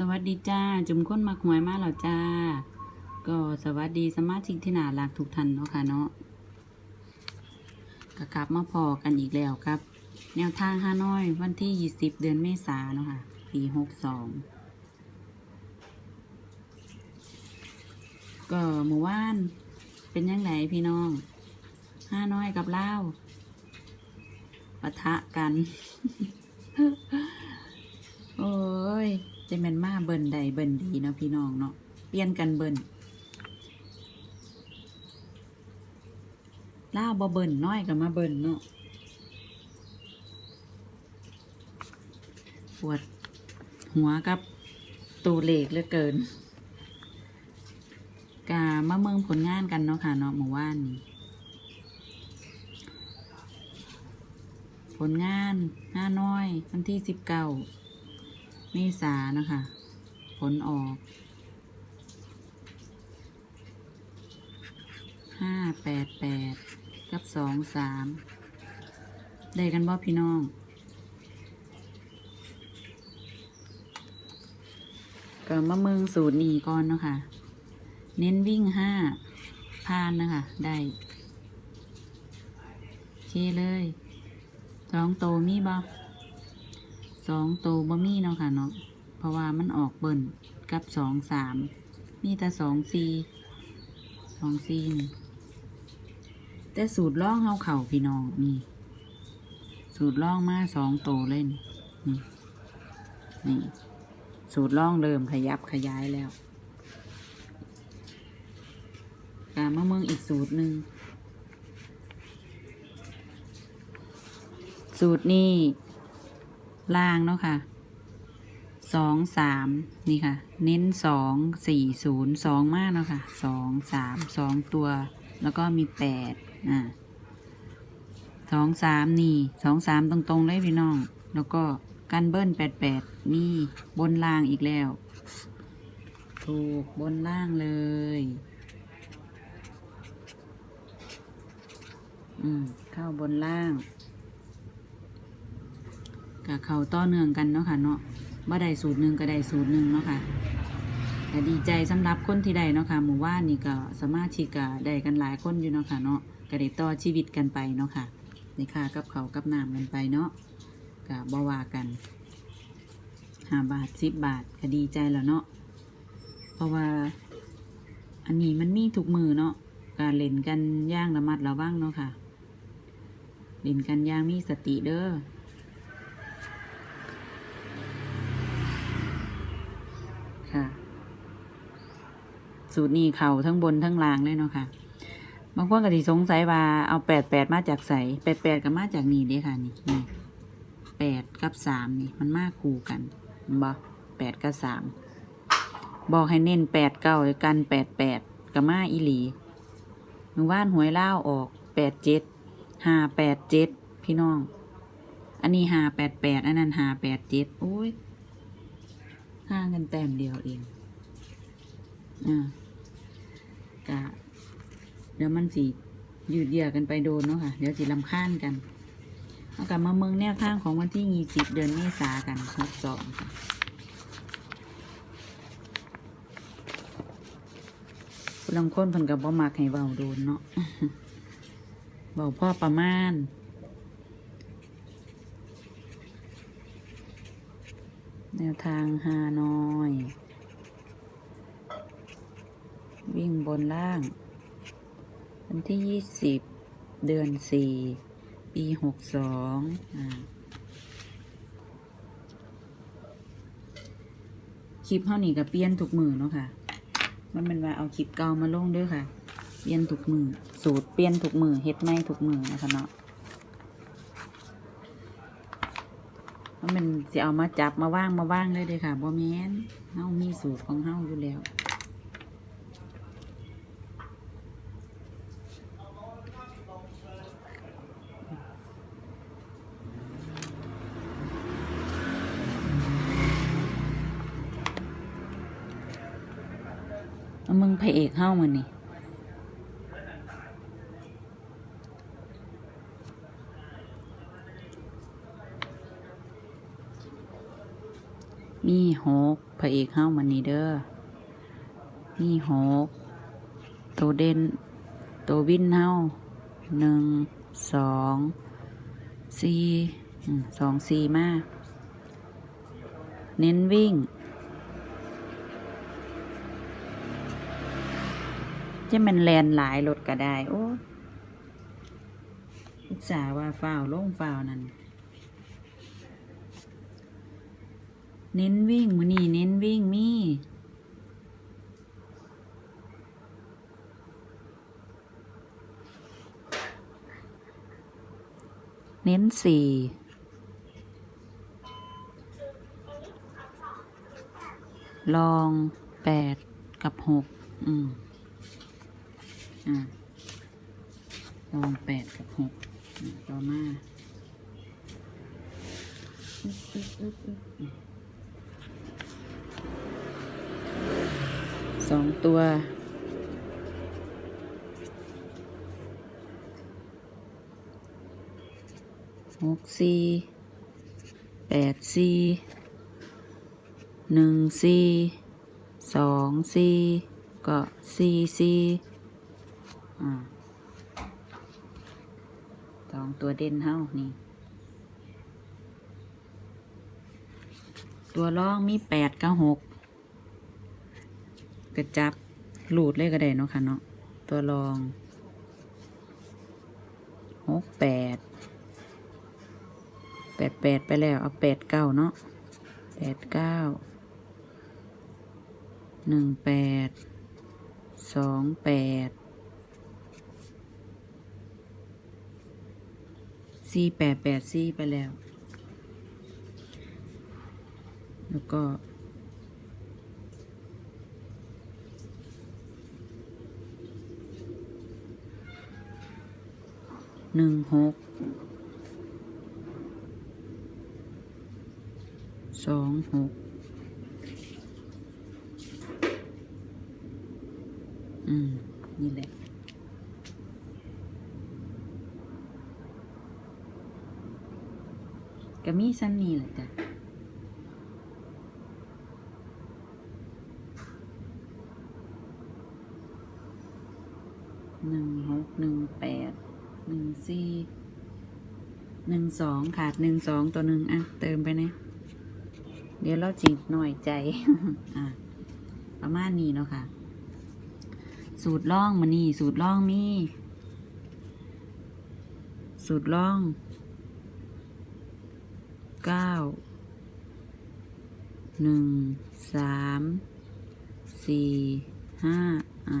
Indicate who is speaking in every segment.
Speaker 1: สวัสดีจ้า จุ่มค้นมาหวยมาแล้วจ้า ก็สวัสดีสมาชิกที่น่ารักทุกท่านเนาะค่ะเนาะกกลับมาพอกันอีกแล้วครับ แนวทางห้าน้อย วันที่ 20 เดือนเมษาเนาะค่ะ ปี 62 ก็หมู่ว่าน เป็นยังไงพี่น้องห้าน้อยกับเล่าปะทะกัน โอ้ย จะแมนมาเบิ่นใดเบิ่นดีเนาะพี่น้องเนาะเปลี่ยนกันเบิ่นล่าบ่เบิ่นน้อยก็มาเบิ่นเนาะปวดหัวกับตูเลกเหลือเกินกามาเมืองผลงานกันเนาะค่ะเนาะหมู่ว่านนี่ผลงานห้าน้อยวันที่สิบเก้า เมษานะคะ ผลออกห้าแปดแปดกับสองสามได้กันบ่พี่น้อง ก็มาเมืองสูตรนี้ก่อนเนาะค่ะ เน้นวิ่งห้าพานนะคะ ได้เชเลยสองโตมีบ่ สองโตบ่มีเนาะค่ะเนาะเพราะว่ามันออกเบิ่นกับสองสามมีแต่สองสี่สองสี่นี่แต่สูตรล่องเฮาเข่าพี่น้องนี่ สูตรล่องมาสองโตเล่นนี่นี่สูตรล่องเริ่มขยับขยายแล้วกามะเมืองอีกสูตรหนึ่งสูตรนี้ ล่างเนาะค่ะสองสามนี่ค่ะ เน้นสองสี่ศูนย์สองมากเนาะค่ะสองสามสองตัว แล้วก็มีแปดอ่าสองสามนี่สองสามตรงๆเลยพี่น้อง แล้วก็กันเบิ้ลแปดแปดมีบนล่างอีกแล้ว ถูกบนล่างเลย อืม เข้าบนล่าง กับเขาต่อเนื่องกันเนาะค่ะเนาะบ่ได้สูตรหนึ่งก็ได้สูตรหนึ่งเนาะค่ะแต่ดีใจสำหรับคนที่ได้เนาะค่ะหมู่ว่านี่ก็สามารถที่ก็ได้กันหลายคนอยู่เนาะค่ะเนาะก็ได้ต่อชีวิตกันไปเนาะค่ะในค่ากับเขากับน้ำกันไปเนาะก็บ่ว่ากันห้าบาทสิบบาทก็ดีใจแล้วเนาะเพราะว่าอันนี้มันมีทุกมือเนาะการเล่นกันย่างระมัดระวังเนาะค่ะเล่นกันย่างมีสติเด้อ สูตรนี้เข่าทั้งบนทั้งล่างเลยเนาะค่ะบางคนก็สิสงสัยว่าเอาแปดแปดมาจากใสแปดแปดก็มาจากนี่เด้ค่ะนี่นี่แปดกับสามนี่มันมาคู่กันบ่แปดกับสามบอกให้เน้นแปดเก้ากันแปดแปดกับมาอีหลีมือว่านหวยเล่าออกแปดเจ็ดห้าแปดเจ็ดพี่น้อง อันนี้ห้าแปดแปดอันนั้นห้าแปดเจ็ดโอ้ยห่างกันแต้มเดียวเอง อ่ากะเดี๋ยวมันสิยืดเยื้อกันไปโดนเนาะค่ะ เดี๋ยวสิลำค้านกันเอากลับมาเมืองแนวทางของวันที่ยี่สิบเดือนเมษากันหกสองค่ะลังคนเพิ่นกับบ่มักให้เบาโดนเนาะเบาพ่อประมาณ แนวทางฮานอย วิ่งบนล่าง วันที่ยี่สิบเดือนสี่ปีหกสองคลิปเท่านี้ก็เปลี่ยนทุกมือเนาะค่ะ มันเป็นว่าเอาคลิปเก่ามาลงด้วยค่ะ เปลี่ยนทุกมือ สูตรเปลี่ยนทุกมือเฮ็ดไม่ทุกมือนะคะเนาะมันจะเอามาจับมาว่างมาว่างเลยเลยค่ะบ่แมนเฮามีสูตรของเฮาอยู่แล้ว มึงพระเอกเฮามันนี่มีหกพระเอกเฮ้ามันนี่เด้อมีหกตัวเด่นตัววินเฮ้าหนึ่งสองสี่สองสี่มาเน้นวิ่ง จะมันแลนหลายรถก็ได้ โอ้อุตส่าห์ว่าฝ้าวลงฝ้าวนั่นเน้นวิ่งมือนี่เน้นวิ่งมีเน้นสี่ลองแปดกับหกอืม อ่าลองแปดกับหกอะต่อมาสองตัวหกสี่แปดสี่หนึ่งสี่สองสี่ก็สี่สี่ อ่าสองตัวเด่นเท่านี่ ตัวร่องมีแปดกับหกกระจับหลูดเลยก็ได้เนาะค่ะเนาะตัวรองหกแปดแปดแปดไปแล้ว เอาแปดเก้าเนาะแปดเก้าหนึ่งแปดสองแปด สี่แปดแปดสี่ไปแล้ว แล้วก็หนึ่งหกสองหกอืม นี่แหละ ก็มีซ้ำนี่แหละจ้ะหนึ่งหกหนึ่งแปดหนึ่งสี่หนึ่งสองขาดหนึ่งสองตัวหนึ่งอะ เติมไปนะ เดี๋ยวเราจีบหน่อยใจ อะ ประมาณนี้เนาะค่ะ สูตรล่องมานี่ สูตรล่องมี สูตรล่อง เก้าหนึ่งสามสี่ห้าอะ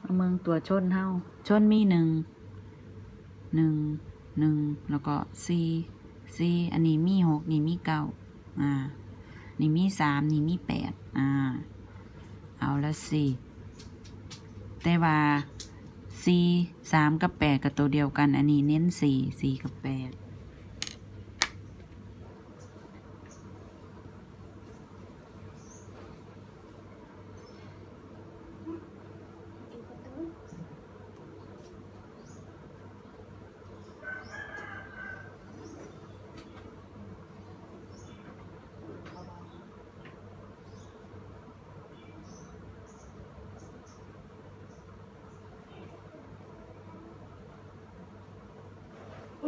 Speaker 1: เอาเมืองตัวชนเท่าชนมีหนึ่ง หนึ่งหนึ่งแล้วก็สี่สี่อันนี้มีหกนี่มีเก้าอ่า นี่มีสามนี่มีแปดอ่า เอาละสี่แต่ว่าสี่สามกับแปดกับตัวเดียวกัน อันนี้เน้นสี่สี่กับแปด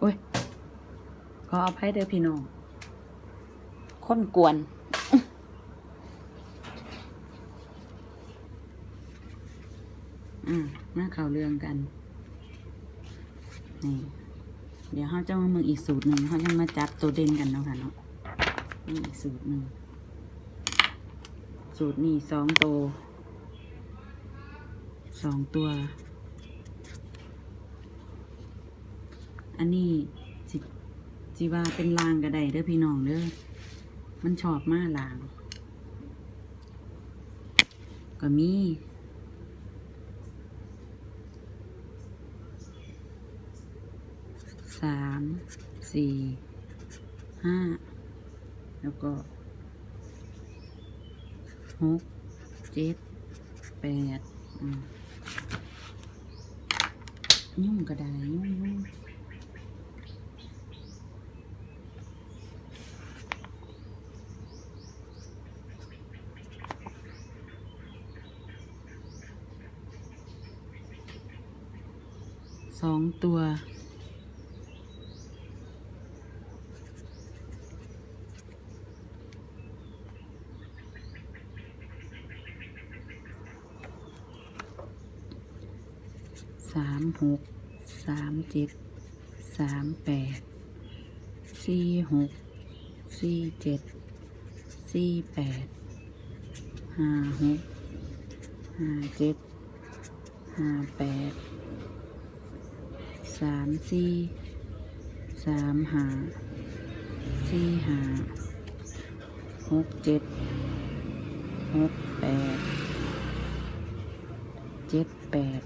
Speaker 1: โอ้ย ขออภัยเด้อพี่น้องคนกวน อืมมาข่าวเรื่องกัน นี่ เดี๋ยวเขาจะมามึงอีกสูตรหนึ่งเขาจะมาจับตัวเด่นกันเนาะค่ะเนาะนี่อีกสูตรหนึ่ง สูตรนี่สองตัวสองตัว อันนี้สิ จิว่าเป็นลางกระไดเด้อพี่น้องเด้อมันชอบมากลาง ก็มีสามสี่ห้าแล้วก็หกเจ็ดแปดยุ่งก็ไดยุ่งยุ่ง สองตัว สามหกสามเจ็ดสามแปดสี่หกสี่เจ็ดสี่แปดห้าหกห้าเจ็ดห้าแปด สามสี่สามหาสี่หาหกเจ็ดหกแปดเจ็ดแปด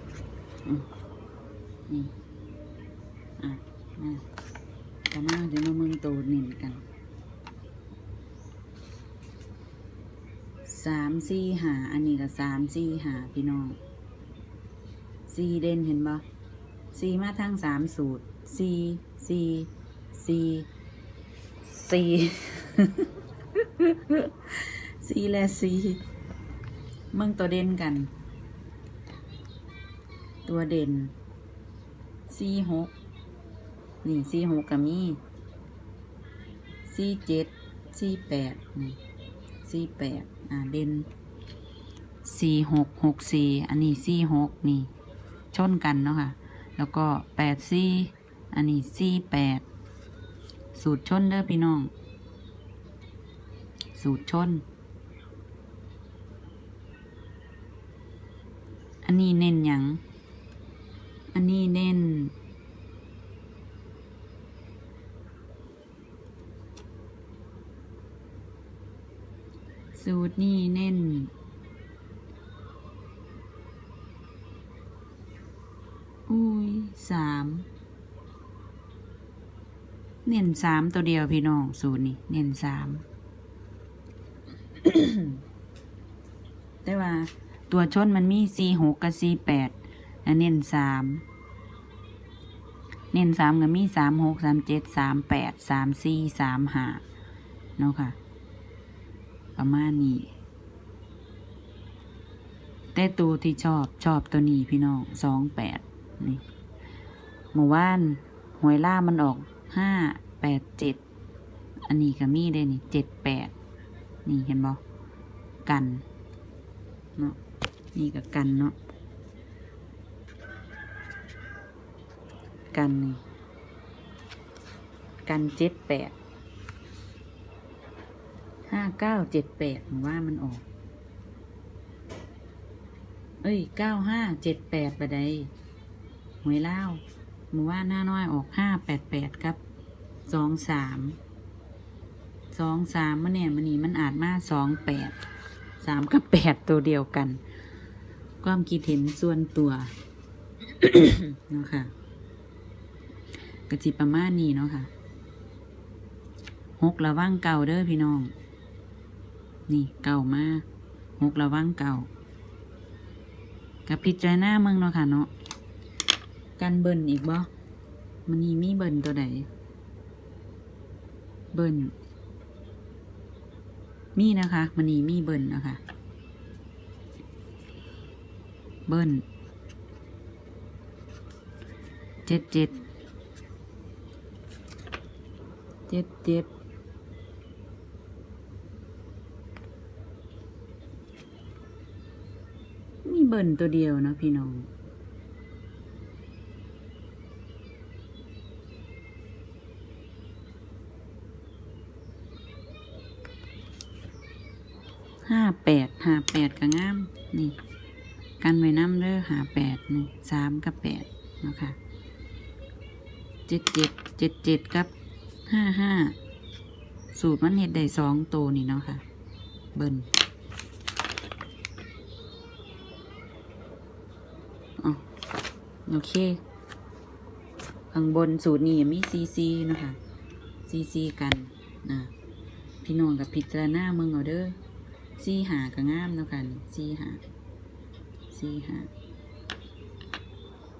Speaker 1: นี่อะมาต่อมาเดี๋ยวมาเมึงตูดหนึ่งกันสามสี่หาอันนี้ก็สามสี่หาพี่น้องสี่เด่นเห็นบ่ สี่มาทั้งสามสูตรสี่สี่สี่สี่สี่และสี่มึงตัวเด่นกัน ตัวเด่นสี่หกนี่สี่หกกับมีสี่เจ็ดสี่แปดนี่สี่แปดอ่าเด่นสี่หกหกสี่อันนี้สี่หกนี่ ชนกันเนาะค่ะ แล้วก็แปดสี่อันนี้สี่แปดสูตรชนเด้อพี่น้อง สูตรชน อันนี้เน้นหยังอันนี้เน้นสูตรนี่เน้น อุ้ยสามเน้นสามตัวเดียวพี่น้องสูตรนี่เน้นสามแต่ว่า ตัวชนมันมีสี่หกกับสี่แปดแล้วเน้นสามเน้นสามก็มีสามหกสามเจ็ดสามแปดสามสี่สามห้าเนาะค่ะ ประมาณนี้ แต่ตัวที่ชอบชอบตัวนี้พี่น้องสองแปด นี่หมู่บ้านหวยล่ามันออกห้าแปดเจ็ดอันนี้ก็มีได้นี่เจ็ดแปดนี่เห็นบ่กันเนาะนี่ก็กันเนาะกันนี่กันเจ็ดแปดห้าเก้าเจ็ดแปดหมู่ว่ามันออก เอ้ยเก้าห้าเจ็ดแปดไปได้ หวยเล่าหมู่ว่าหน้าน้อยออกห้าแปดแปดครับสองสามสองสามมันเนี่ยมันนี่มันอาจมาสองแปดสามกับแปดตัวเดียวกัน ความคิดเห็นส่วนตัวเนาะค่ะกระจิประมาณนี้เนาะค่ะหกระวังเก่าเด้อพี่น้อง นี่เก่ามากหกระวังเก่ากับพิจารณาเมืองเนาะค่ะเนาะ การเบิ่นอีกบ่มันนี่มีเบิ่นตัวใดเบิ่นมีนะคะมันนี่มีเบิ่นนะคะ เบิ้ลเจ็ดเจ็ดเจ็ดเจ็ดมีเบิ้ลตัวเดียวเนาะพี่น้อง แปดหาแปดก็งามนี่ กันไว้น้ำเด้อหาแปดนี่สามกับแปดเนาะคะเจ็ดเจ็ดเจ็ดเจ็ดกับห้าห้าสูตรมันเห็ดได้สองตัวนี่เนาะค่ะ เบิ้ลอ๋อโอเค ข้างบนสูตรนี้มีซีซีนาะคะซีซีกันนะพี่น้องกับพิจารณาเมืองเอาเด้อ ซีหาก็งามเนาะค่ะซีหาซีหา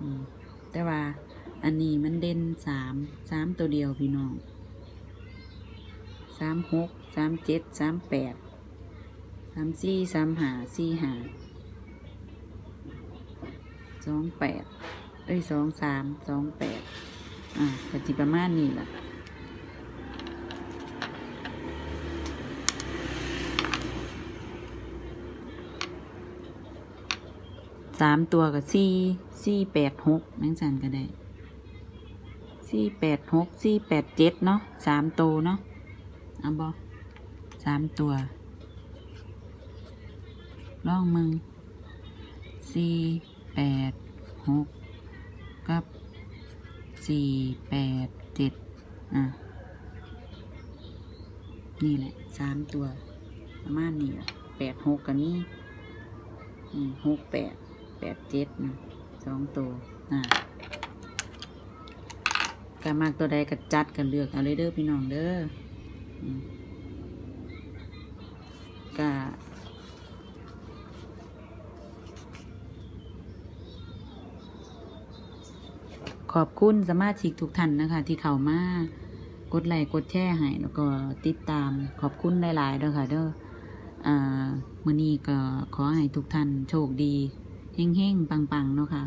Speaker 1: อืมแต่ว่าอันนี้มันเด่นสามสามตัวเดียวพี่น้องสามหกสามเจ็ดสามแปดสามสี่สามหาสี่หาสองแปดเอ้ยสองสามสองแปดอ่าก็จิประมาณนี้แหละ สามตัวกับสี่สี่แปดหกนั่งสันก็ได้สี่แปดหกสี่แปดเจ็ดเนาะสามตัวเนาะเอาบอสามตัวลองมึงสี่แปดหกกับสี่แปดเจ็ดอะนี่แหละสามตัว ประมาณนี้อ่แปดหกกันนี่หกแปด แปดเจ็ดนะสองตัวอะกามากตัวใดก็จัดกันเลือกเอาเลยเด้อพี่น้องเด้อกะขอบคุณสมาชิกทุกท่านนะคะ ที่เข้ามากดไลค์กดแชร์ให้แล้วก็ติดตามขอบคุณหลายๆเด้อค่ะเด้ออมื้อนี้ก็ขอให้ทุกท่านโชคดี เฮงๆ ปังๆ เนาะค่ะ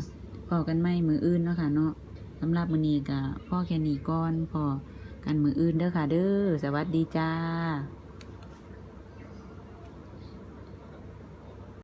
Speaker 1: พอกันไม่มืออื่นเนาะค่ะเนาะสำหรับมือนี้ก็พ่อแค่นี้ก่อนพอกันมืออื่นเด้อค่ะ เด้อสวัสดีจ้า